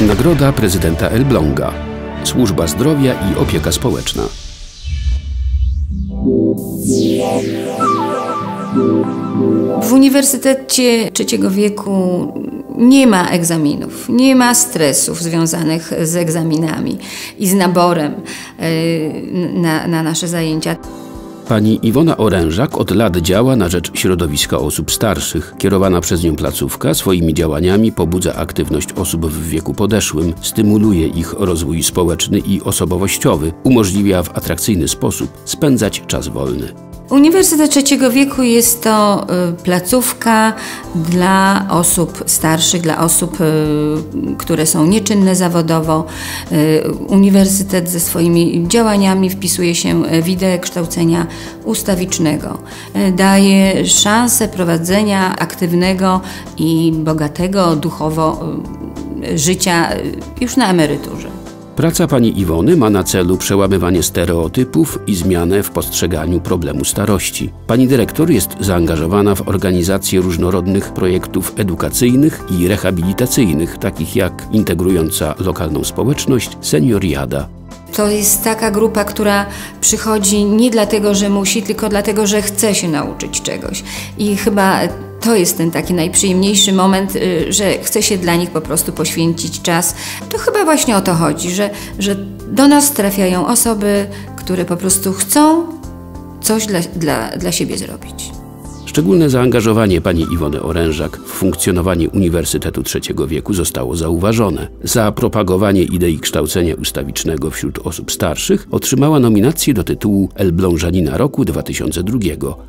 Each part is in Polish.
Nagroda prezydenta Elbląga. Służba zdrowia i opieka społeczna. W Uniwersytecie Trzeciego Wieku nie ma egzaminów, nie ma stresów związanych z egzaminami i z naborem y, na, na nasze zajęcia. Pani Iwona Orężak od lat działa na rzecz środowiska osób starszych. Kierowana przez nią placówka swoimi działaniami pobudza aktywność osób w wieku podeszłym, stymuluje ich rozwój społeczny i osobowościowy, umożliwia w atrakcyjny sposób spędzać czas wolny. Uniwersytet Trzeciego Wieku jest to y, placówka dla osób starszych, dla osób, y, które są nieczynne zawodowo. Y, Uniwersytet ze swoimi działaniami wpisuje się w ideę kształcenia ustawicznego. Daje szansę prowadzenia aktywnego i bogatego duchowo życia już na emeryturze. Praca pani Iwony ma na celu przełamywanie stereotypów i zmianę w postrzeganiu problemu starości. Pani dyrektor jest zaangażowana w organizację różnorodnych projektów edukacyjnych i rehabilitacyjnych, takich jak integrująca lokalną społeczność Senioriada. To jest taka grupa, która przychodzi nie dlatego, że musi, tylko dlatego, że chce się nauczyć czegoś. I chyba to jest ten taki najprzyjemniejszy moment, y, że chce się dla nich po prostu poświęcić czas. To chyba właśnie o to chodzi, że, że do nas trafiają osoby, które po prostu chcą coś dla, dla, dla siebie zrobić. Szczególne zaangażowanie pani Iwony Orężak w funkcjonowanie Uniwersytetu Trzeciego Wieku zostało zauważone. Za propagowanie idei kształcenia ustawicznego wśród osób starszych otrzymała nominację do tytułu Elblążanina Roku 2002,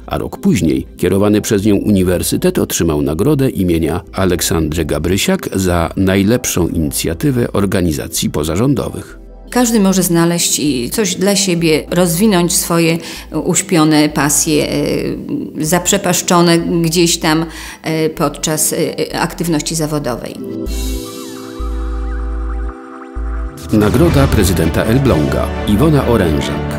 a rok później kierowany przez nią uniwersytet otrzymał nagrodę imienia Aleksandry Gabrysiak za najlepszą inicjatywę organizacji pozarządowych. Każdy może znaleźć coś dla siebie, rozwinąć swoje uśpione pasje, e, zaprzepaszczone gdzieś tam e, podczas e, aktywności zawodowej. Nagroda prezydenta Elbląga Iwona Orężak